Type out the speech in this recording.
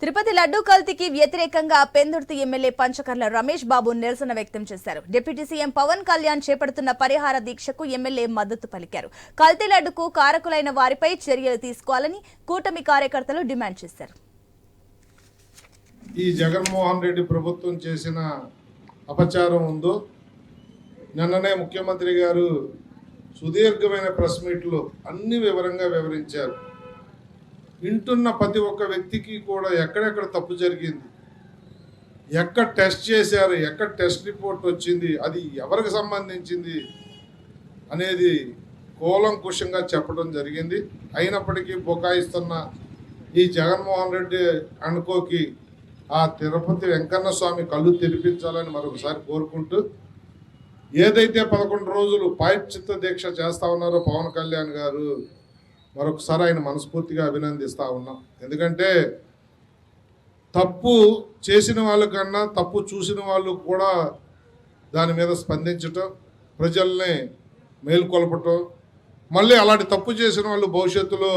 తిరుపతి లడ్డూ కల్తీకి వ్యతిరేకంగా పెందుర్తి ఎమ్మెల్యే పంచకర్ల రమేష్ బాబు నిరసన వ్యక్తం చేశారు. డిప్యూటీ సీఎం పవన్ కళ్యాణ్ చేపడుతున్న పరిహార దీక్షకు ఎమ్మెల్యే మద్దతు పలికారు. కల్తీ లడ్డుకు కారకులైన వారిపై చర్యలు తీసుకోవాలని కూటమి కార్యకర్తలు డిమాండ్ చేశారు. ఈ జగన్మోహన్ రెడ్డి ప్రభుత్వం చేసిన అపచారం ఉందో? నిన్ననే ముఖ్యమంత్రి గారు సుదీర్ఘమైన ప్రెస్ మీట్లో అన్ని వివరంగా వివరించారు. వింటున్న ప్రతి ఒక్క వ్యక్తికి కూడా ఎక్కడెక్కడ తప్పు జరిగింది? ఎక్కడ టెస్ట్ చేశారు? ఎక్కడ టెస్ట్ రిపోర్ట్ వచ్చింది? అది ఎవరికి సంబంధించింది? అనేది కూలంకుషంగా చెప్పడం జరిగింది. అయినప్పటికీ బుకాయిస్తున్న ఈ జగన్మోహన్ రెడ్డి అనుకోకి ఆ తిరుపతి వెంకన్న స్వామి కళ్ళు తెరిపించాలని మరొకసారి కోరుకుంటూ ఏదైతే పదకొండు రోజులు పాయచిత్త దీక్ష చేస్తా ఉన్నారో పవన్ కళ్యాణ్ గారు మరొకసారి ఆయన మనస్ఫూర్తిగా అభినందిస్తూ ఉన్నాం. ఎందుకంటే తప్పు చేసిన వాళ్ళకన్నా తప్పు చూసిన వాళ్ళు కూడా దాని మీద స్పందించటం ప్రజల్ని మేల్కొల్పటం మళ్ళీ అలాంటి తప్పు చేసిన వాళ్ళు భవిష్యత్తులో